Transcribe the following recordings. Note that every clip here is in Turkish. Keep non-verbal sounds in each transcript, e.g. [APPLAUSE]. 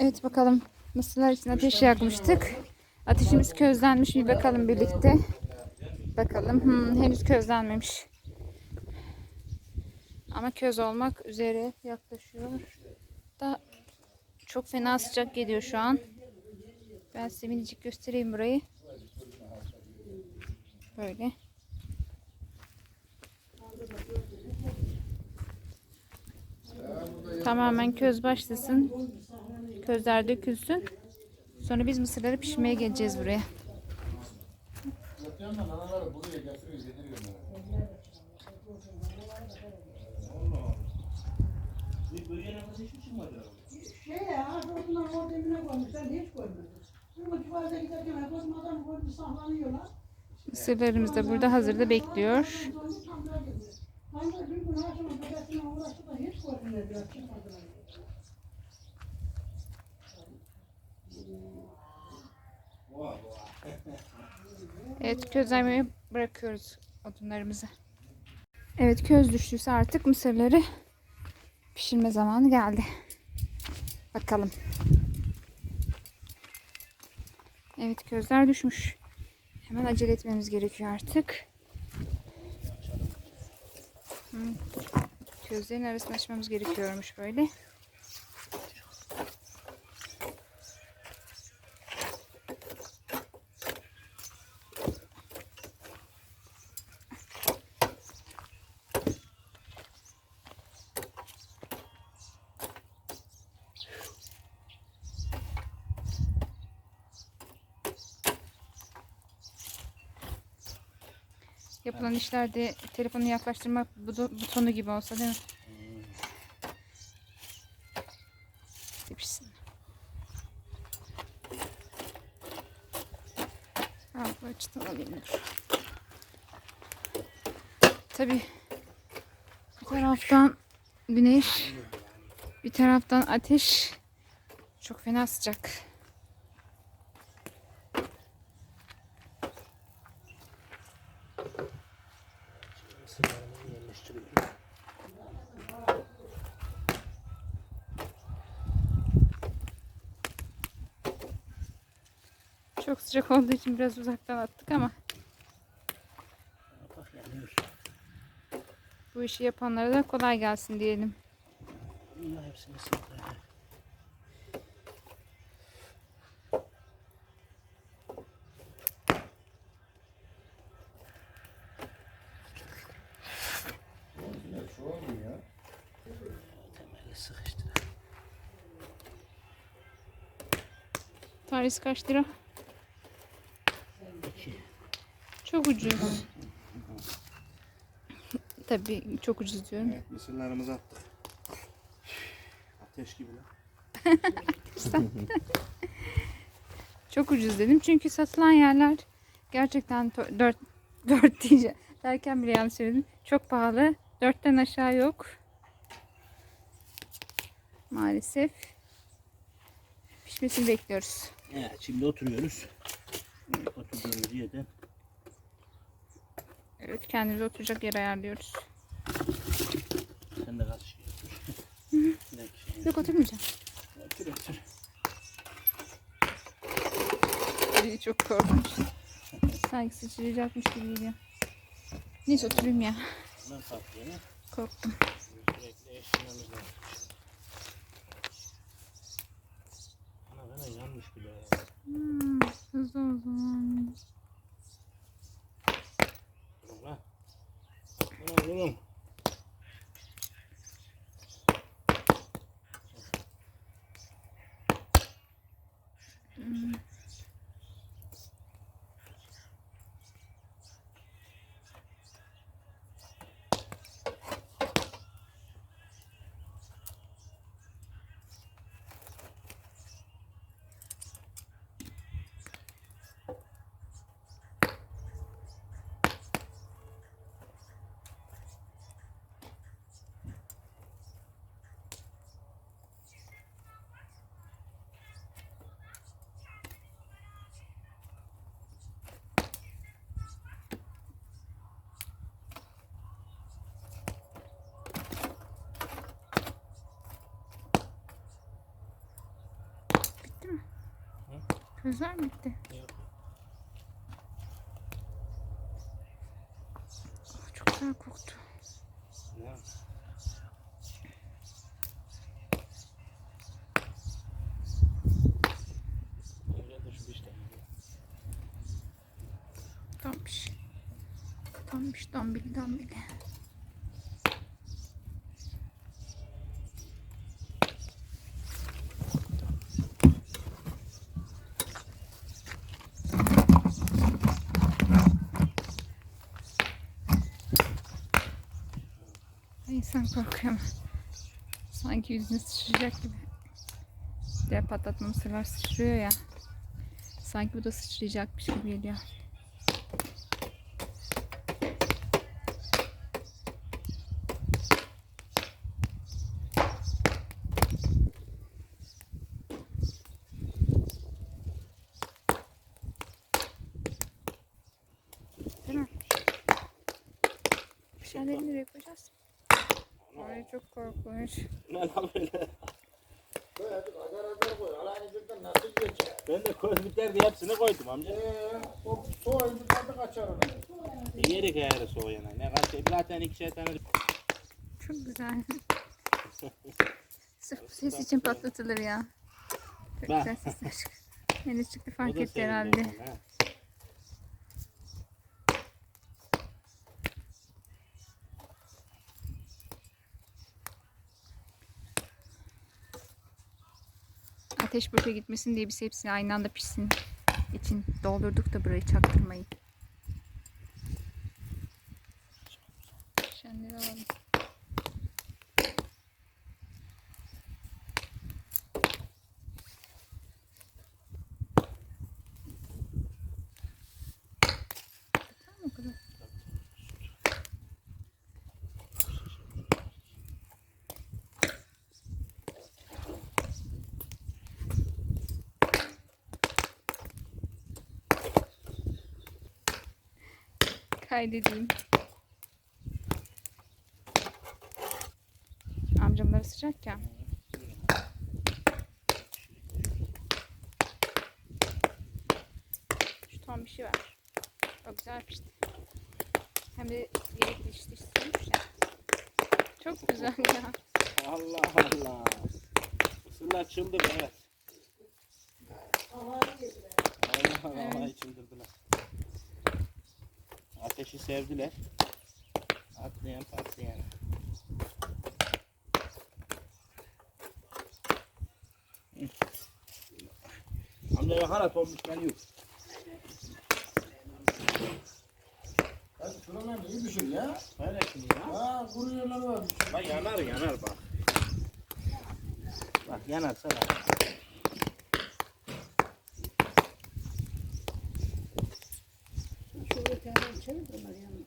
Evet bakalım. Mısırlar için ateş yakmıştık. Ateşimiz közlenmiş bir bakalım birlikte. Bakalım. Hmm, henüz közlenmemiş. Ama köz olmak üzere yaklaşıyor. Da çok fena sıcak geliyor şu an. Ben size minicik göstereyim burayı. Böyle. Tamamen köz başlasın. Közler dökülsün. Sonra biz mısırları pişirmeye geleceğiz buraya. Şey. Mısırlarımız da burada hazırda bekliyor. Ben de bir gün akşama dedesine uğraştı da hiç diyor, çıkmadılar. Evet közlemeye bırakıyoruz odunlarımızı. Evet köz düştüyse artık mısırları pişirme zamanı geldi. Bakalım. Evet közler düşmüş. Hemen acele etmemiz gerekiyor artık. Közlerin arasını açmamız gerekiyormuş böyle. Yapılan işlerde telefonu yaklaştırmak buto- butonu gibi olsa değil mi? Pişsin. Al bu açıdan alayım dur. Tabi bir taraftan güneş bir taraftan ateş çok fena sıcak. Çok sıcak olduğu için biraz uzaktan attık ama bu işi yapanlara da kolay gelsin diyelim. Hepsini. Tanesi kaç lira? İki. Çok ucuz. Tabii çok ucuz diyorum. Evet, mısırlarımızı attık. Ateş gibi lan. [LAUGHS] Çok ucuz dedim çünkü satılan yerler gerçekten 4 4 [LAUGHS] diyeceğim derken bile yanlış söyledim. Çok pahalı. 4'ten aşağı yok. Maalesef. Pişmesini bekliyoruz. Evet, şimdi oturuyoruz. Oturduğumuz yerden Evet kendimize oturacak yer ayarlıyoruz. sen de kaç şey [LAUGHS] şey- Yok oturmayacağım. Otur otur. Biri çok korkunç. Sanki sıçrayacakmış gibi geliyor. Neyse oturayım ya. Korktum. don't know. Gözler? Yok. Oh, çok güzel koktu. Ne? Öyledir şu işte. Tombiş. Tombiş dombili dombili. Ay, İnsan korkuyor ama. Sanki yüzüne sıçrayacak gibi. Diğer patlatma mısırlar sıçrıyor ya. Sanki bu da sıçrayacakmış gibi geliyor. Şeyleri nereye koyacağız? Ay çok korkunç. Ne lan böyle? Ben de köz biter diye hepsini koydum amca. Eee o soğuyunca tadı kaçar onun. E, Yeri kayarı soğuyana. Ne kaç şey. Zaten ikişer tane Çok güzel. [LAUGHS] Sırf bu ses için patlatılır ya. Çok güzel sesler. Henüz [LAUGHS] çıktı fark etti herhalde. Ateş boşa gitmesin diye biz hepsini aynı anda pişsin için doldurduk da burayı çaktırmayın. Şenleri alalım. Tamam o kadar. Kaydedeyim. Amcamları sıcak ya. Şu tam bir şey var. O güzel pişti. Hem de yeri diş diş sürmüş ya. Çok güzel ya. Allah Allah. Isırlar çıldırdı evet. Allah Allah çıldırdılar. Ateşi sevdiler. Atlayan patlayan. Hı. Amca yakarat olmuş ben yok. Şuradan iyi düşün ya. Öyle şimdi ya. Ha kuru yerler var. Bak yanar yanar bak. Bak yanarsa bak. Şu öteğden çevir bunları yanına.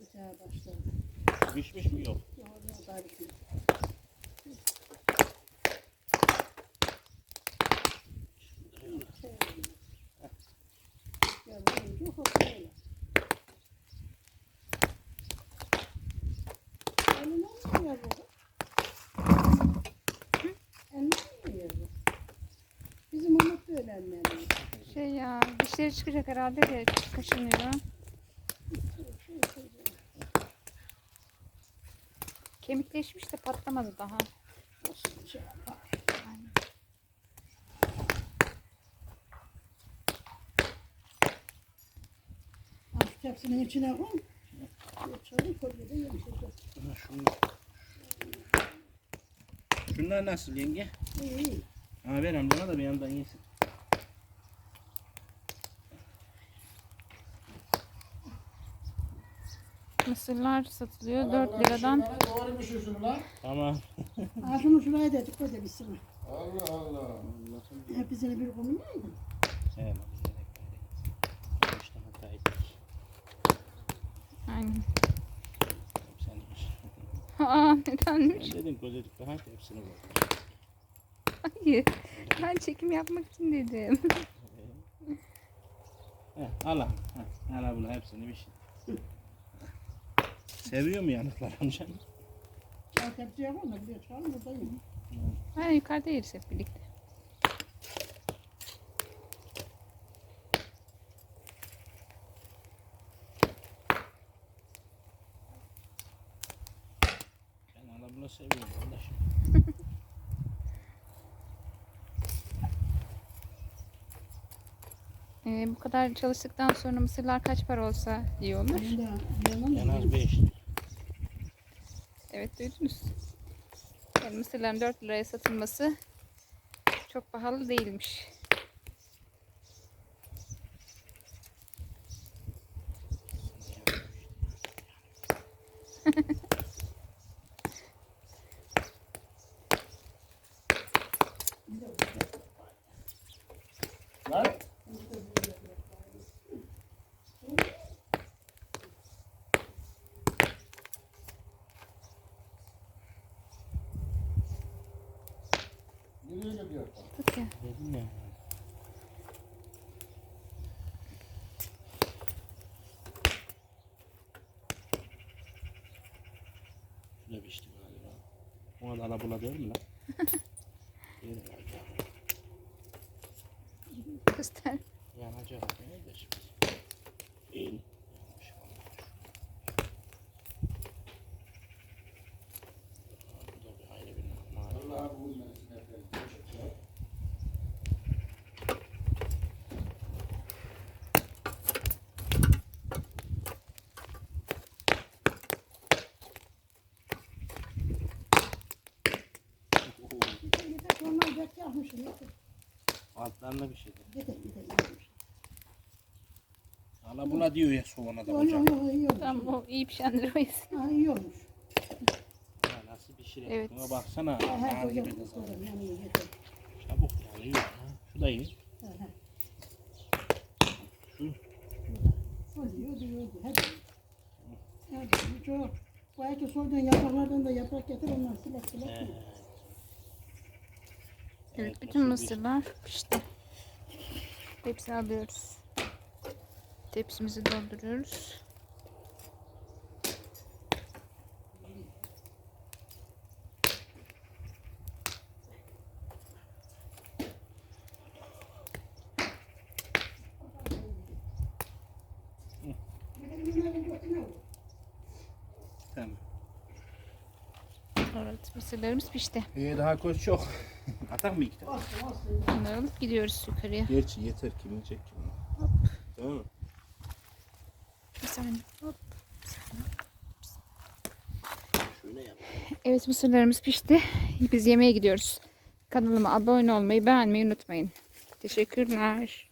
Öteğe başla. Pişmiş mi yok? Orada tarif yok. Ya mi yiyor bu? Bizim Umut. Şey ya dişleri çıkacak herhalde de kaşınıyor. Kemikleşmiş de patlamadı daha. Nasıl şey yapar? Aynen. Artık hepsinin içine koy. Çalın kolyede yemişiz. Ha, Şunlar. Şunlar nasıl yenge? İyi iyi. Ha ver amcana da bir yandan yesin. Mısırlar satılıyor 4 liradan. Doğru bir şey şunu lan. Tamam. Şunu şuraya da tık koy da bitsin. Allah Allah. Hepsini bir koymayayım. Evet. Aynen. Sen [LAUGHS] Aa nedenmiş? Ben dedim kocadık daha hepsini koy. Hayır. Ben çekim yapmak için dedim. [LAUGHS] Heh, al al. Heh, al bunu hepsini bir şey. Seviyor mu yanıklar amcan? Ya tepsiye koy da buraya çıkalım burada yiyin. Aynen yukarıda yeriz hep birlikte. Seviyorum kardeşim. Ee, bu kadar çalıştıktan sonra mısırlar kaç para olsa iyi olur? En az 5. Evet duydunuz. Yani mısırların 4 liraya satılması çok pahalı değilmiş. [LAUGHS] Tut ya. Dedim ya. Şu da pişti galiba. Ona da alabula değil mi lan? [LAUGHS] Değil herhalde. Göster. Yanacak. Ne de şimdi? Değil. Yanmış vallahi. Bu da bir ayrı bir nama. Vallahi bu mesele efendim. Yeter, Altlarında bir şey de. yeter, yeter. yeter. Alabula diyor ya soğana da Yok hocam. yok yok iyi olmuş. Tamam o iyi pişendir o yesin. Ha, iyi olmuş. Ya nasıl pişirir? Evet. Buna baksana. Ha, her Nar gibi kızarmış. koyacağım, Yani yeter. Çabuk yanıyor. Ha. Şu da iyi. Ha, ha. Şu. Oluyor, oluyor, oluyor. Hadi. Hadi, bu çok. Belki soyduğun yapraklardan da yaprak getir ondan silek silek. Ye. Evet bütün mısırlar pişti. Hepsini alıyoruz. Tepsimizi dolduruyoruz. Tamam. Evet mısırlarımız pişti. Ee, daha koş çok. Atak mı iki tane? Bunları alıp gidiyoruz yukarıya. Gerçi yeter kim yiyecek ki bunu. Tamam mı? Bir saniye. Hop. Şöyle yap. Evet mısırlarımız pişti. Biz yemeğe gidiyoruz. Kanalıma abone olmayı, beğenmeyi unutmayın. Teşekkürler.